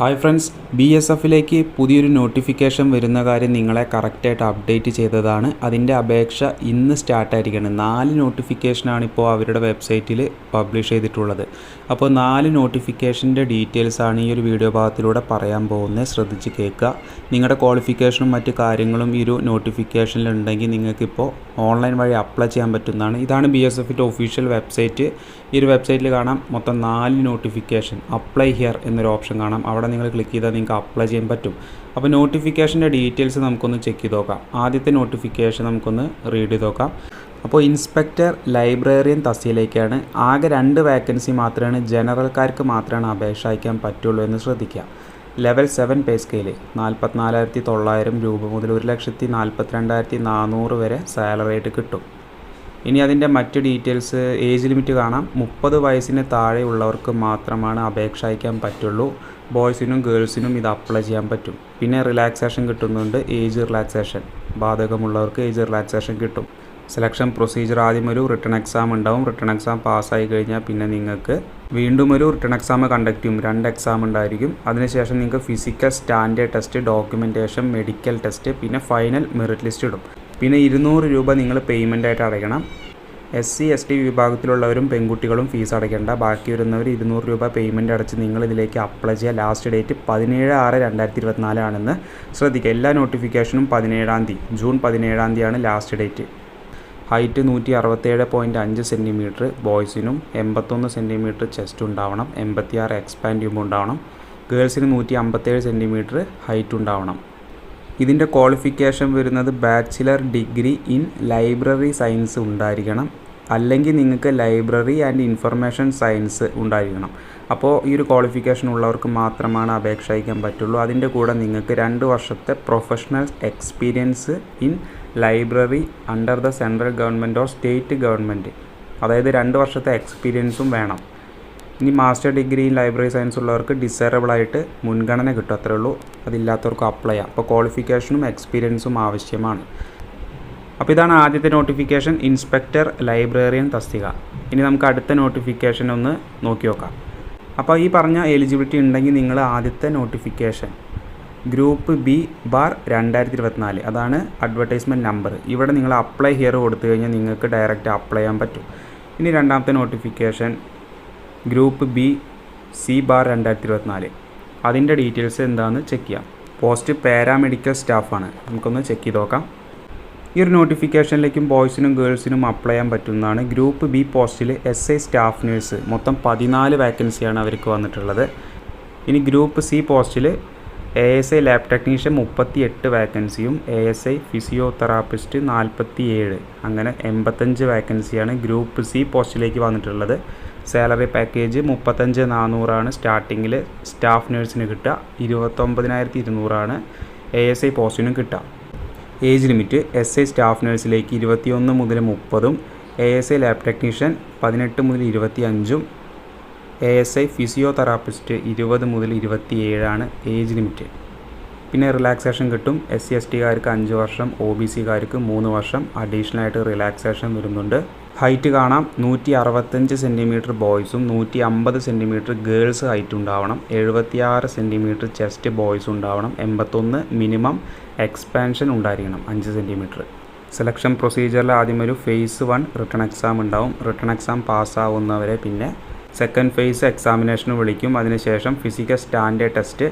Hi friends B S എഫിലേക്ക് പുതിയൊരു notification വരുന്ന കാര്യം നിങ്ങളെ കറക്റ്റായിട്ട് അപ്ഡേറ്റ് ചെയ്തതാണ്. അതിന്റെ അപേക്ഷ ഇന്ന് സ്റ്റാർട്ടായിരിക്കണം. നാല് നോട്ടിഫിക്കേഷനാണ് ഇപ്പോൾ അവരുടെ വെബ്സൈറ്റിൽ പബ്ലിഷ് ചെയ്തിട്ടുള്ളത്. അപ്പോൾ നാല് നോട്ടിഫിക്കേഷന്റെ ഡീറ്റെയിൽസാണ് ഈ ഒരു വീഡിയോ ഭാഗത്തിലൂടെ പറയാൻ പോകുന്നത്. ശ്രദ്ധിച്ച് കേൾക്കുക. നിങ്ങളുടെ ക്വാളിഫിക്കേഷനും മറ്റു കാര്യങ്ങളും ഈ ഒരു നോട്ടിഫിക്കേഷനിലുണ്ടെങ്കിൽ നിങ്ങൾക്കിപ്പോൾ ഓൺലൈൻ വഴി അപ്ലൈ ചെയ്യാൻ പറ്റുന്നതാണ്. ഇതാണ് ബി എസ് എഫിന്റെ ഒഫീഷ്യൽ വെബ്സൈറ്റ്. ഈ ഒരു വെബ്സൈറ്റിൽ കാണാം മൊത്തം നാല് നോട്ടിഫിക്കേഷൻ. അപ്ലൈ ഹിയർ എന്നൊരു ഓപ്ഷൻ കാണാം. അവിടെ നിങ്ങൾ ക്ലിക്ക് ചെയ്താൽ നിങ്ങൾക്ക് അപ്ലൈ ചെയ്യാൻ പറ്റും. അപ്പോൾ നോട്ടിഫിക്കേഷന്റെ ഡീറ്റെയിൽസ് നമുക്കൊന്ന് ചെക്ക് ചെയ്ത് നോക്കാം. ആദ്യത്തെ നോട്ടിഫിക്കേഷൻ നമുക്കൊന്ന് റീഡ് ചെയ്ത് നോക്കാം. അപ്പോൾ ഇൻസ്പെക്ടർ ലൈബ്രറിയൻ തസ്തിയിലേക്കാണ് ആകെ രണ്ട് വേക്കൻസി മാത്രമാണ്. ജനറൽക്കാർക്ക് മാത്രമാണ് അപേക്ഷ അയക്കാൻ പറ്റുള്ളൂ എന്ന് ശ്രദ്ധിക്കുക. ലെവൽ സെവൻ പേ സ്കെയിൽ നാൽപ്പത്തിനാലായിരത്തി തൊള്ളായിരം രൂപ മുതൽ ഒരു ലക്ഷത്തി നാൽപ്പത്തിരണ്ടായിരത്തി നാനൂറ് വരെ സാലറി ആയിട്ട് കിട്ടും. ഇനി അതിന്റെ മറ്റ് ഡീറ്റെയിൽസ് ഏജ് ലിമിറ്റ് കാണാം. മുപ്പത് വയസ്സിന് താഴെയുള്ളവർക്ക് മാത്രമാണ് അപേക്ഷ അയക്കാൻ പറ്റുള്ളൂ. ബോയ്സിനും ഗേൾസിനും ഇത് അപ്ലൈ ചെയ്യാൻ പറ്റും. പിന്നെ റിലാക്സേഷൻ കിട്ടുന്നുണ്ട് ഏജ് റിലാക്സേഷൻ. ബാധകമുള്ളവർക്ക് ഏജ് റിലാക്സേഷൻ കിട്ടും. സെലക്ഷൻ പ്രൊസീജിയർ ആദ്യം ഒരു റിട്ടേൺ എക്സാം ഉണ്ടാവും. റിട്ടേൺ എക്സാം പാസ്സായി കഴിഞ്ഞാൽ പിന്നെ നിങ്ങൾക്ക് വീണ്ടും ഒരു റിട്ടേൺ എക്സാം കണ്ടക്ട് ചെയ്യും. രണ്ട് എക്സാം ഉണ്ടായിരിക്കും. അതിനുശേഷം നിങ്ങൾക്ക് physical standard test documentation medical test പിന്നെ ഫൈനൽ മെറിറ്റ് ലിസ്റ്റ് ഇടും. പിന്നെ ഇരുന്നൂറ് രൂപ നിങ്ങൾ പേയ്മെന്റ് ആയിട്ട് അടയ്ക്കണം. എസ് സി എസ് ടി വിഭാഗത്തിലുള്ളവരും പെൺകുട്ടികളും ഫീസ് അടയ്ക്കേണ്ട. ബാക്കി വരുന്നവർ ഇരുന്നൂറ് രൂപ പേയ്മെന്റ് അടച്ച് നിങ്ങൾ ഇതിലേക്ക് അപ്ലൈ ചെയ്യുക. ലാസ്റ്റ് ഡേറ്റ് പതിനേഴ് ആറ് രണ്ടായിരത്തി ഇരുപത്തിനാലാണെന്ന് ശ്രദ്ധിക്കുക. എല്ലാ നോട്ടിഫിക്കേഷനും പതിനേഴാം തീയതി ജൂൺ പതിനേഴാം തീയതിയാണ് ലാസ്റ്റ് ഡേറ്റ് ഹൈറ്റ് നൂറ്റി അറുപത്തേഴ് പോയിന്റ് അഞ്ച് സെന്റിമീറ്റർ ബോയ്സിനും എൺപത്തൊന്ന് സെന്റിമീറ്റർ ചെസ്റ്റ് ഉണ്ടാവണം. എൺപത്തിയാറ് എക്സ്പാൻഡ് ഉണ്ടാവണം. ഗേൾസിന് നൂറ്റി അമ്പത്തേഴ് സെന്റിമീറ്റർ ഹൈറ്റ് ഉണ്ടാവണം. ഇതിന്റെ ക്വാളിഫിക്കേഷൻ വരുന്നത് bachelor degree in library science ഉണ്ടായിരിക്കണം. അല്ലെങ്കിൽ നിങ്ങൾക്ക് ലൈബ്രറി ആൻഡ് ഇൻഫർമേഷൻ സയൻസ് ഉണ്ടായിരിക്കണം. അപ്പോൾ ഈ ഒരു ക്വാളിഫിക്കേഷൻ ഉള്ളവർക്ക് മാത്രമാണ് അപേക്ഷ അയക്കാൻ പറ്റുള്ളൂ. അതിന്റെ കൂടെ നിങ്ങൾക്ക് രണ്ട് വർഷത്തെ professional experience in library under the central government or state government അതായത് രണ്ട് വർഷത്തെ എക്സ്പീരിയൻസും വേണം. ഇനി master degree in library science ഉള്ളവർക്ക് ഡിസൈറബിൾ ആയിട്ട് മുൻഗണന കിട്ടും അത്രേ ഉള്ളൂ. അതില്ലാത്തവർക്ക് അപ്ലൈ ചെയ്യാം. അപ്പോൾ ക്വാളിഫിക്കേഷനും എക്സ്പീരിയൻസും ആവശ്യമാണ്. അപ്പോൾ ഇതാണ് ആദ്യത്തെ നോട്ടിഫിക്കേഷൻ ഇൻസ്പെക്ടർ ലൈബ്രറിയൻ തസ്തിക. ഇനി നമുക്ക് അടുത്ത നോട്ടിഫിക്കേഷൻ ഒന്ന് നോക്കി നോക്കാം. അപ്പോൾ ഈ പറഞ്ഞ എലിജിബിലിറ്റി ഉണ്ടെങ്കിൽ നിങ്ങൾ ആദ്യത്തെ നോട്ടിഫിക്കേഷൻ ഗ്രൂപ്പ് ബി ബാർ രണ്ടായിരത്തി ഇരുപത്തിനാല് അതാണ് അഡ്വർടൈസ്മെന്റ് നമ്പർ ഇവിടെ നിങ്ങൾ അപ്ലൈ ഹിയർ കൊടുത്തു കഴിഞ്ഞാൽ നിങ്ങൾക്ക് ഡയറക്റ്റ് അപ്ലൈ ചെയ്യാൻ പറ്റും. ഇനി രണ്ടാമത്തെ നോട്ടിഫിക്കേഷൻ ഗ്രൂപ്പ് ബി സി ബാർ രണ്ടായിരത്തി ഇരുപത്തിനാല് അതിന്റെ ഡീറ്റെയിൽസ് എന്താണെന്ന് ചെക്ക് ചെയ്യാം. പോസ്റ്റ് പാരാമെഡിക്കൽ സ്റ്റാഫാണ്. നമുക്കൊന്ന് ചെക്ക് ചെയ്ത് നോക്കാം. ഈ ഒരു നോട്ടിഫിക്കേഷനിലേക്കും ബോയ്സിനും ഗേൾസിനും അപ്ലൈ ചെയ്യാൻ പറ്റുന്നതാണ്. ഗ്രൂപ്പ് ബി പോസ്റ്റിൽ എസ് ഐ സ്റ്റാഫ് നേഴ്സ്. മൊത്തം പതിനാല് വേക്കൻസിയാണ് അവർക്ക് വന്നിട്ടുള്ളത്. ഇനി ഗ്രൂപ്പ് സി പോസ്റ്റിൽ A S I lab technician മുപ്പത്തി എട്ട് വാക്കൻസിയും എ എസ് ഐ ഫിസിയോതെറാപ്പിസ്റ്റ് നാൽപ്പത്തി ഏഴ് അങ്ങനെ എൺപത്തഞ്ച് വാക്കൻസിയാണ് ഗ്രൂപ്പ് സി പോസ്റ്റിലേക്ക് വന്നിട്ടുള്ളത്. സാലറി പാക്കേജ് മുപ്പത്തഞ്ച് നാനൂറാണ് സ്റ്റാർട്ടിങ്ങിൽ സ്റ്റാഫ് നേഴ്സിന് കിട്ടുക ഇരുപത്തൊമ്പതിനായിരത്തി ഇരുന്നൂറാണ് എ എസ് ഐ പോസ്റ്റിനും കിട്ടുക. Age limit S I staff നേഴ്സിലേക്ക് ഇരുപത്തിയൊന്ന് മുതൽ മുപ്പതും A S I lab technician പതിനെട്ട് മുതൽ ഇരുപത്തി അഞ്ചും എ എസ് ഐ ഫിസിയോതെറാപ്പിസ്റ്റ് ഇരുപത് മുതൽ ഇരുപത്തിയേഴാണ് ഏജ് ലിമിറ്റ്. പിന്നെ റിലാക്സേഷൻ കിട്ടും. എസ് സി എസ് ടിക്കാർക്ക് അഞ്ച് വർഷം ഒ ബി സിക്കാർക്ക് മൂന്ന് വർഷം അഡീഷണൽ ആയിട്ട് റിലാക്സേഷൻ വരുന്നുണ്ട്. ഹൈറ്റ് കാണാം. നൂറ്റി അറുപത്തഞ്ച് സെന്റിമീറ്റർ ബോയ്സും നൂറ്റി അമ്പത് സെന്റിമീറ്റർ ഗേൾസ് ഹൈറ്റ് ഉണ്ടാവണം. എഴുപത്തിയാറ് സെന്റിമീറ്റർ ചെസ്റ്റ് ബോയ്സ് ഉണ്ടാവണം. എൺപത്തൊന്ന് മിനിമം എക്സ്പാൻഷൻ ഉണ്ടായിരിക്കണം അഞ്ച് സെന്റിമീറ്റർ സെലക്ഷൻ പ്രൊസീജിയറിൽ ആദ്യം ഒരു ഫേസ് വൺ റിട്ടേൺ എക്സാം ഉണ്ടാവും. റിട്ടേൺ എക്സാം പാസ്സാവുന്നവരെ പിന്നെ സെക്കൻഡ് ഫേസ് എക്സാമിനേഷന് വിളിക്കും. അതിനുശേഷം ഫിസിക്കൽ സ്റ്റാൻഡേർഡ് ടെസ്റ്റ്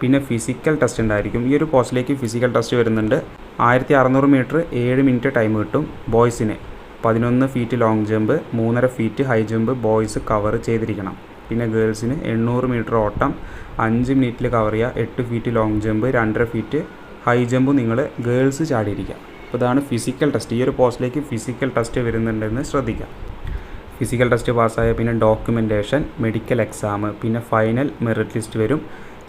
പിന്നെ ഫിസിക്കൽ ടെസ്റ്റ് ഉണ്ടായിരിക്കും. ഈ ഒരു പോസ്റ്റിലേക്ക് ഫിസിക്കൽ ടെസ്റ്റ് വരുന്നുണ്ട്. ആയിരത്തി അറുന്നൂറ് മീറ്റർ ഏഴ് മിനിറ്റ് ടൈം കിട്ടും ബോയ്സിന്. പതിനൊന്ന് ഫീറ്റ് ലോങ് ജമ്പ് മൂന്നര feet high jump boys cover ചെയ്തിരിക്കണം. പിന്നെ ഗേൾസിന് എണ്ണൂറ് മീറ്റർ ഓട്ടം അഞ്ച് മിനിറ്റിൽ കവർ ചെയ്യുക എട്ട് ഫീറ്റ് ലോങ് ജമ്പ് രണ്ടര ഫീറ്റ് ഹൈ ജമ്പ് നിങ്ങൾ ഗേൾസ് ചാടിയിരിക്കുക. അപ്പോൾ ഇതാണ് ഫിസിക്കൽ ടെസ്റ്റ് ഈ ഒരു പോസ്റ്റിലേക്ക് ഫിസിക്കൽ ടെസ്റ്റ് വരുന്നുണ്ടെന്ന് ശ്രദ്ധിക്കുക ഫിസിക്കൽ ടെസ്റ്റ് പാസ്സായ പിന്നെ ഡോക്യുമെന്റേഷൻ മെഡിക്കൽ എക്സാം പിന്നെ ഫൈനൽ മെറിറ്റ് ലിസ്റ്റ് വരും.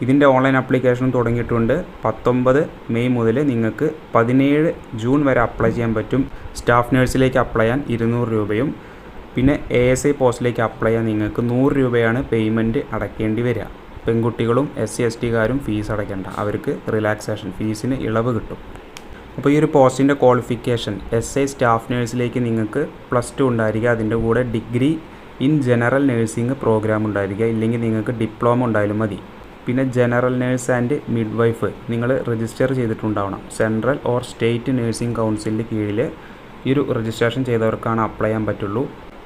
ഇതിന്റെ ഓൺലൈൻ ആപ്ലിക്കേഷനും തുടങ്ങിയിട്ടുണ്ട്. പത്തൊമ്പത് മെയ് മുതൽ നിങ്ങൾക്ക് പതിനേഴ് ജൂൺ വരെ അപ്ലൈ ചെയ്യാൻ പറ്റും. സ്റ്റാഫ് നേഴ്സിലേക്ക് അപ്ലൈ ചെയ്യാൻ ഇരുന്നൂറ് രൂപയും പിന്നെ എ എസ് ഐ പോസ്റ്റിലേക്ക് അപ്ലൈ ചെയ്യാൻ നിങ്ങൾക്ക് നൂറ് രൂപയാണ് പേയ്മെന്റ് അടയ്ക്കേണ്ടി വരിക. പെൺകുട്ടികളും എസ് സി എസ് ടിക്കാരും ഫീസ് അടയ്ക്കേണ്ട. അവർക്ക് റിലാക്സേഷൻ ഫീസിന് ഇളവ് കിട്ടും. അപ്പോൾ ഈ ഒരു പോസ്റ്റിന്റെ ക്വാളിഫിക്കേഷൻ എസ് ഐ സ്റ്റാഫ് നേഴ്സിലേക്ക് നിങ്ങൾക്ക് പ്ലസ് ടു ഉണ്ടായിരിക്കുക. അതിന്റെ കൂടെ degree in general nursing programme ഉണ്ടായിരിക്കുക. ഇല്ലെങ്കിൽ നിങ്ങൾക്ക് ഡിപ്ലോമ ഉണ്ടായാലും മതി. പിന്നെ general nurse and midwife നിങ്ങൾ രജിസ്റ്റർ ചെയ്തിട്ടുണ്ടാവണം. സെൻട്രൽ ഓർ സ്റ്റേറ്റ് നേഴ്സിംഗ് കൗൺസിലിന്റെ കീഴിൽ ഈ ഒരു രജിസ്ട്രേഷൻ ചെയ്തവർക്കാണ് അപ്ലൈ ചെയ്യാൻ പറ്റുള്ളൂ.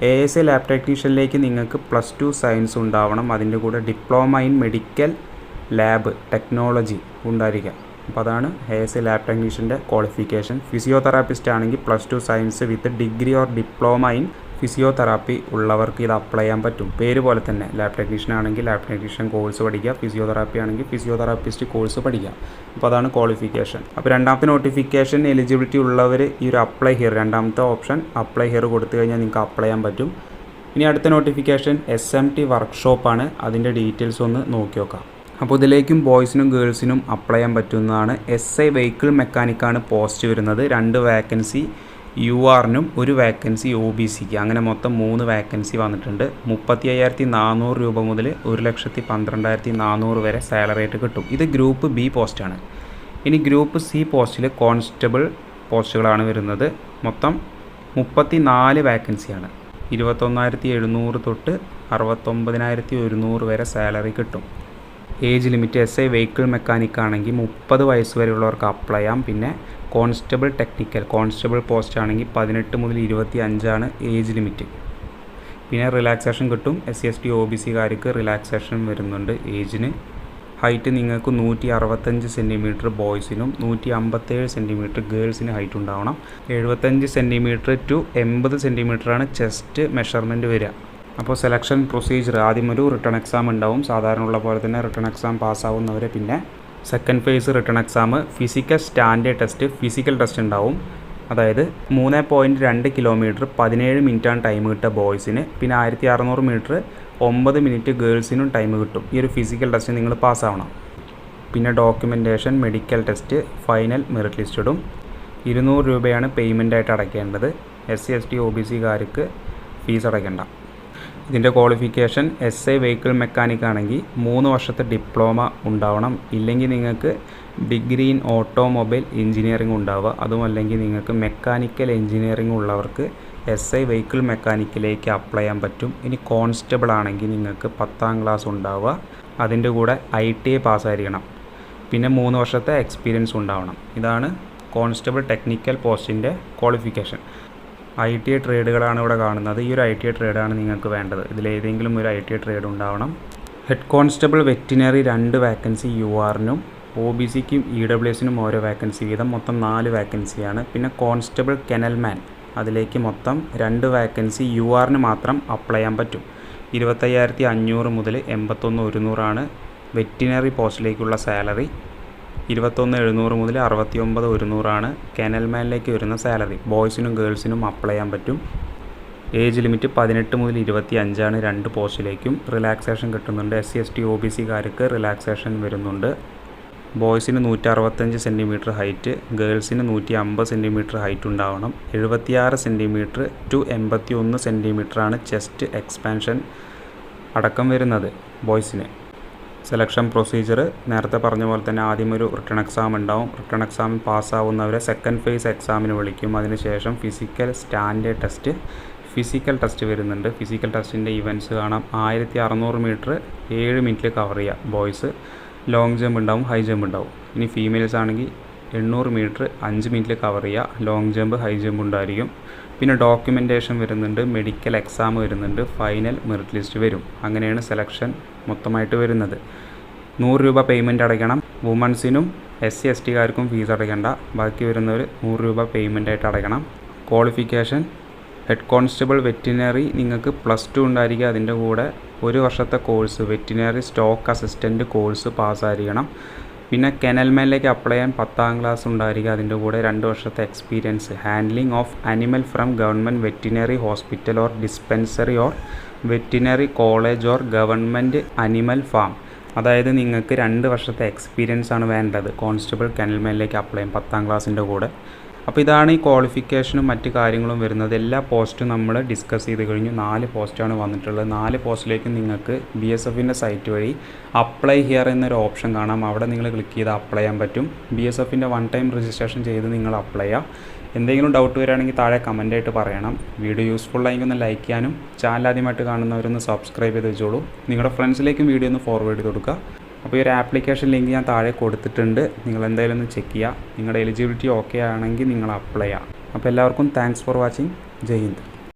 എ എസ് എ ലാബ് ടെക്നീഷ്യനിലേക്ക് നിങ്ങൾക്ക് പ്ലസ് ടു സയൻസ് ഉണ്ടാവണം. അതിന്റെ കൂടെ diploma in medical lab technology ഉണ്ടായിരിക്കുക അപ്പോൾ അതാണ് എ എസ് എ ലാബ് ടെക്നീഷ്യന്റെ ക്വാളിഫിക്കേഷൻ ഫിസിയോതെറാപ്പിസ്റ്റ് ആണെങ്കിൽ plus two science with degree or diploma in physiotherapy ഉള്ളവർക്ക് ഇത് അപ്ലൈ ചെയ്യാൻ പറ്റും. പേര് പോലെ തന്നെ ലാബ് ടെക്നീഷ്യൻ ആണെങ്കിൽ ലാബ് ടെക്നീഷ്യൻ കോഴ്സ് പഠിക്കുക ഫിസിയോതെറാപ്പി ആണെങ്കിൽ ഫിസിയോതെറാപ്പിസ്റ്റ് കോഴ്സ് പഠിക്കുക. അപ്പോൾ അതാണ് ക്വാളിഫിക്കേഷൻ അപ്പോൾ രണ്ടാമത്തെ നോട്ടിഫിക്കേഷൻ എലിജിബിലിറ്റി ഉള്ളവർ ഈ ഒരു അപ്ലൈ ഹിയർ രണ്ടാമത്തെ ഓപ്ഷൻ അപ്ലൈ ഹിയർ കൊടുത്തു കഴിഞ്ഞാൽ നിങ്ങൾക്ക് അപ്ലൈ ചെയ്യാൻ പറ്റും. ഇനി അടുത്ത നോട്ടിഫിക്കേഷൻ എസ് എം ടി വർക്ക്ഷോപ്പാണ് അതിന്റെ ഡീറ്റെയിൽസ് ഒന്ന് നോക്കി നോക്കാം. അപ്പോൾ ഇതിലേക്കും ബോയ്സിനും ഗേൾസിനും അപ്ലൈ ചെയ്യാൻ പറ്റുന്നതാണ്. എസ് ഐ വെഹിക്കിൾ മെക്കാനിക്കാണ് പോസ്റ്റ് വരുന്നത്. രണ്ട് വാക്കൻസി യു ആറിനും ഒരു വാക്കൻസി ഒ ബി സിക്ക് അങ്ങനെ മൊത്തം മൂന്ന് വാക്കൻസി വന്നിട്ടുണ്ട്. മുപ്പത്തി അയ്യായിരത്തി നാനൂറ് രൂപ മുതൽ ഒരു ലക്ഷത്തി പന്ത്രണ്ടായിരത്തി നാനൂറ് വരെ സാലറി ആയിട്ട് കിട്ടും. ഇത് ഗ്രൂപ്പ് ബി പോസ്റ്റാണ് ഇനി ഗ്രൂപ്പ് സി പോസ്റ്റിൽ കോൺസ്റ്റബിൾ പോസ്റ്റുകളാണ് വരുന്നത്. മൊത്തം മുപ്പത്തി നാല് വാക്കൻസിയാണ് ഇരുപത്തൊന്നായിരത്തി എഴുന്നൂറ് തൊട്ട് അറുപത്തൊമ്പതിനായിരത്തി ഒരുന്നൂറ് വരെ സാലറി കിട്ടും. Age limit S I vehicle mechanic ആണെങ്കിൽ മുപ്പത് വയസ്സ് വരെയുള്ളവർക്ക് അപ്ലൈ ചെയ്യാം. പിന്നെ കോൺസ്റ്റബിൾ ടെക്നിക്കൽ കോൺസ്റ്റബിൾ പോസ്റ്റ് ആണെങ്കിൽ പതിനെട്ട് മുതൽ ഇരുപത്തി അഞ്ചാണ് ഏജ് ലിമിറ്റ്. പിന്നെ റിലാക്സേഷൻ കിട്ടും. S C S T O B സിക്കാർക്ക് relaxation വരുന്നുണ്ട് ഏജിന്. ഹൈറ്റ് നിങ്ങൾക്ക് നൂറ്റി അറുപത്തഞ്ച് സെന്റിമീറ്റർ ബോയ്സിനും നൂറ്റി അമ്പത്തേഴ് സെന്റിമീറ്റർ ഗേൾസിന് ഹൈറ്റ് ഉണ്ടാവണം. എഴുപത്തഞ്ച് സെന്റിമീറ്റർ ടു എൺപത് സെന്റിമീറ്ററാണ് ചെസ്റ്റ് മെഷർമെന്റ് വരിക. അപ്പോൾ സെലക്ഷൻ പ്രൊസീജിയർ. ആദ്യം ഒരു റിട്ടേൺ എക്സാം ഉണ്ടാവും. സാധാരണ ഉള്ള പോലെ തന്നെ റിട്ടേൺ എക്സാം പാസ്സാവുന്നവരെ പിന്നെ second phase written exam physical standard test physical test ഉണ്ടാവും. അതായത് മൂന്ന് പോയിന്റ് രണ്ട് കിലോമീറ്റർ പതിനേഴ് മിനിറ്റാണ് ടൈം കിട്ടുക ബോയ്സിന് പിന്നെ ആയിരത്തി അറുന്നൂറ് മീറ്റർ ഒമ്പത് മിനിറ്റ് ഗേൾസിനും ടൈം കിട്ടും. ഈ ഒരു ഫിസിക്കൽ ടെസ്റ്റ് നിങ്ങൾ പാസ്സാവണം പിന്നെ documentation medical test final merit list ഇടും. ഇരുന്നൂറ് രൂപയാണ് പേയ്മെന്റ് ആയിട്ട് അടയ്ക്കേണ്ടത്. S C S T O B സിക്കാർക്ക് fees അടയ്ക്കേണ്ട. ഇതിന്റെ qualification S I vehicle mechanic ആണെങ്കിൽ മൂന്ന് വർഷത്തെ ഡിപ്ലോമ ഉണ്ടാവണം. ഇല്ലെങ്കിൽ നിങ്ങൾക്ക് ഡിഗ്രി ഇൻ ഓട്ടോമൊബൈൽ എഞ്ചിനീയറിംഗ് ഉണ്ടാവുക. അതുമല്ലെങ്കിൽ നിങ്ങൾക്ക് മെക്കാനിക്കൽ എഞ്ചിനീയറിംഗ് ഉള്ളവർക്ക് എസ് ഐ വെഹിക്കിൾ മെക്കാനിക്കിലേക്ക് അപ്ലൈ ചെയ്യാൻ പറ്റും. ഇനി കോൺസ്റ്റബിൾ ആണെങ്കിൽ നിങ്ങൾക്ക് പത്താം ക്ലാസ് ഉണ്ടാവുക. അതിന്റെ കൂടെ ഐ ടി ഐ പാസ്സായിരിക്കണം പിന്നെ മൂന്ന് വർഷത്തെ എക്സ്പീരിയൻസ് ഉണ്ടാവണം. ഇതാണ് കോൺസ്റ്റബിൾ ടെക്നിക്കൽ പോസ്റ്റിന്റെ ക്വാളിഫിക്കേഷൻ ഐ ടി ഐ ട്രേഡുകളാണ് ഇവിടെ കാണുന്നത്. ഈ ഒരു ഐ ടി ഐ ട്രേഡാണ് നിങ്ങൾക്ക് വേണ്ടത്. ഇതിലേതെങ്കിലും ഒരു ഐ ടി ഐ ട്രേഡ് ഉണ്ടാവണം. ഹെഡ് കോൺസ്റ്റബിൾ വെറ്റിനറി രണ്ട് വാക്കൻസി യു ആറിനും ഒ ബി സിക്കും ഇ ഡബ്ല്യു എസിനും ഓരോ വാക്കൻസി വീതം മൊത്തം നാല് വാക്കൻസിയാണ് പിന്നെ കോൺസ്റ്റബിൾ കെനൽമാൻ അതിലേക്ക് മൊത്തം രണ്ട് വാക്കൻസി യു ആറിന് മാത്രം അപ്ലൈ ചെയ്യാൻ പറ്റും. ഇരുപത്തയ്യായിരത്തി അഞ്ഞൂറ് മുതൽ എൺപത്തൊന്ന് ഒരുന്നൂറാണ് വെറ്റിനറി പോസ്റ്റിലേക്കുള്ള സാലറി ഇരുപത്തൊന്ന് എഴുന്നൂറ് മുതൽ അറുപത്തി ഒമ്പത് ഒരുന്നൂറാണ് കനൽമാനിലേക്ക് വരുന്ന സാലറി. ബോയ്സിനും ഗേൾസിനും അപ്ലൈ ചെയ്യാൻ പറ്റും. ഏജ് ലിമിറ്റ് പതിനെട്ട് മുതൽ ഇരുപത്തി അഞ്ചാണ് രണ്ട് പോസ്റ്റിലേക്കും. റിലാക്സേഷൻ കിട്ടുന്നുണ്ട്. S C S T O B സിക്കാർക്ക് relaxation വരുന്നുണ്ട്. ബോയ്സിന് നൂറ്റി അറുപത്തഞ്ച് സെന്റിമീറ്റർ ഹൈറ്റ് ഗേൾസിന് നൂറ്റി അമ്പത് സെന്റിമീറ്റർ ഹൈറ്റ് ഉണ്ടാവണം. എഴുപത്തിയാറ് സെന്റിമീറ്റർ ടു എൺപത്തി ഒന്ന് സെന്റിമീറ്ററാണ് ചെസ്റ്റ് എക്സ്പാൻഷൻ അടക്കം വരുന്നത് ബോയ്സിന്. സെലക്ഷൻ പ്രൊസീജിയർ നേരത്തെ പറഞ്ഞ പോലെ തന്നെ ആദ്യം ഒരു റിട്ടേൺ എക്സാം ഉണ്ടാവും. റിട്ടേൺ എക്സാമിൽ പാസ്സാവുന്നവരെ സെക്കൻഡ് ഫേസ് എക്സാമിന് വിളിക്കും. അതിനുശേഷം physical standard test physical test വരുന്നുണ്ട്. ഫിസിക്കൽ ടെസ്റ്റിന്റെ ഇവന്റ്സ് കാണാം. ആയിരത്തി അറുന്നൂറ് മീറ്റർ ഏഴ് മിനിറ്റിൽ കവർ ചെയ്യുക ബോയ്സ് ലോങ് ജമ്പ് ഉണ്ടാവും ഹൈ ജമ്പ് ഉണ്ടാവും. ഇനി ഫീമെയിൽസ് ആണെങ്കിൽ എണ്ണൂറ് മീറ്റർ അഞ്ച് മിനിറ്റിൽ കവർ ചെയ്യുക ലോങ് ജമ്പ് ഹൈ ജമ്പ് ഉണ്ടായിരിക്കും. പിന്നെ ഡോക്യുമെന്റേഷൻ വരുന്നുണ്ട് മെഡിക്കൽ എക്സാം വരുന്നുണ്ട് ഫൈനൽ മെറിറ്റ് ലിസ്റ്റ് വരും. അങ്ങനെയാണ് സെലക്ഷൻ മൊത്തമായിട്ട് വരുന്നത്. നൂറ് രൂപ പേയ്മെന്റ് അടയ്ക്കണം. വുമൺസിനും എസ് സി എസ് ടിക്കാർക്കും ഫീസ് അടയ്ക്കേണ്ട. ബാക്കി വരുന്നവർ നൂറ് രൂപ പേയ്മെന്റ് ആയിട്ട് അടയ്ക്കണം. ക്വാളിഫിക്കേഷൻ ഹെഡ് കോൺസ്റ്റബിൾ വെറ്റിനറി നിങ്ങൾക്ക് പ്ലസ് ടു ഉണ്ടായിരിക്കുക അതിന്റെ കൂടെ ഒരു വർഷത്തെ course veterinary stock assistant course പാസ്സായിരിക്കണം പിന്നെ കെനൽമാനിലേക്ക് അപ്ലൈ ചെയ്യാൻ പത്താം ക്ലാസ് ഉണ്ടായിരിക്കുക അതിന്റെ കൂടെ രണ്ട് വർഷത്തെ experience handling of animal from government veterinary hospital or dispensary or veterinary college or government animal farm അതായത് നിങ്ങൾക്ക് രണ്ട് വർഷത്തെ എക്സ്പീരിയൻസ് ആണ് വേണ്ടത്. കോൺസ്റ്റബിൾ കെനൽമാനിലേക്ക് അപ്ലൈ ചെയ്യാൻ പത്താം ക്ലാസ്സിന്റെ കൂടെ. അപ്പോൾ ഇതാണ് ഈ ക്വാളിഫിക്കേഷനും മറ്റ് കാര്യങ്ങളും വരുന്നത്. എല്ലാ പോസ്റ്റും നമ്മൾ ഡിസ്കസ് ചെയ്ത് കഴിഞ്ഞു. നാല് പോസ്റ്റാണ് വന്നിട്ടുള്ളത്. നാല് പോസ്റ്റിലേക്ക് നിങ്ങൾക്ക് ബി എസ് എഫിന്റെ സൈറ്റ് വഴി അപ്ലൈ ഹിയർ എന്നൊരു ഓപ്ഷൻ കാണാം. അവിടെ നിങ്ങൾ ക്ലിക്ക് ചെയ്ത് അപ്ലൈ ചെയ്യാൻ പറ്റും. ബി എസ് എഫിന്റെ വൺ ടൈം രജിസ്ട്രേഷൻ ചെയ്ത് നിങ്ങൾ അപ്ലൈ ചെയ്യാം. എന്തെങ്കിലും ഡൗട്ട് വരികയാണെങ്കിൽ താഴെ കമന്റായിട്ട് പറയണം. വീഡിയോ യൂസ്ഫുൾ ആയെങ്കിൽ ഒന്ന് ലൈക്ക് ചെയ്യാനും ചാനൽ ആദ്യമായിട്ട് കാണുന്നവരൊന്ന് സബ്സ്ക്രൈബ് ചെയ്ത് വെച്ചോളൂ. നിങ്ങളുടെ ഫ്രണ്ട്സിലേക്കും വീഡിയോ ഒന്ന് ഫോർവേഡ് ചെയ്ത് കൊടുക്കുക. അപ്പോൾ ഈ ഒരു ആപ്ലിക്കേഷൻ ലിങ്ക് ഞാൻ താഴെ കൊടുത്തിട്ടുണ്ട്. നിങ്ങൾ എന്തായാലും ഒന്ന് ചെക്ക് ചെയ്യുക. നിങ്ങളുടെ എലിജിബിലിറ്റി ഓക്കെ ആണെങ്കിൽ നിങ്ങൾ അപ്ലൈ ചെയ്യുക. അപ്പോൾ എല്ലാവർക്കും thanks for watching. Jai Hind.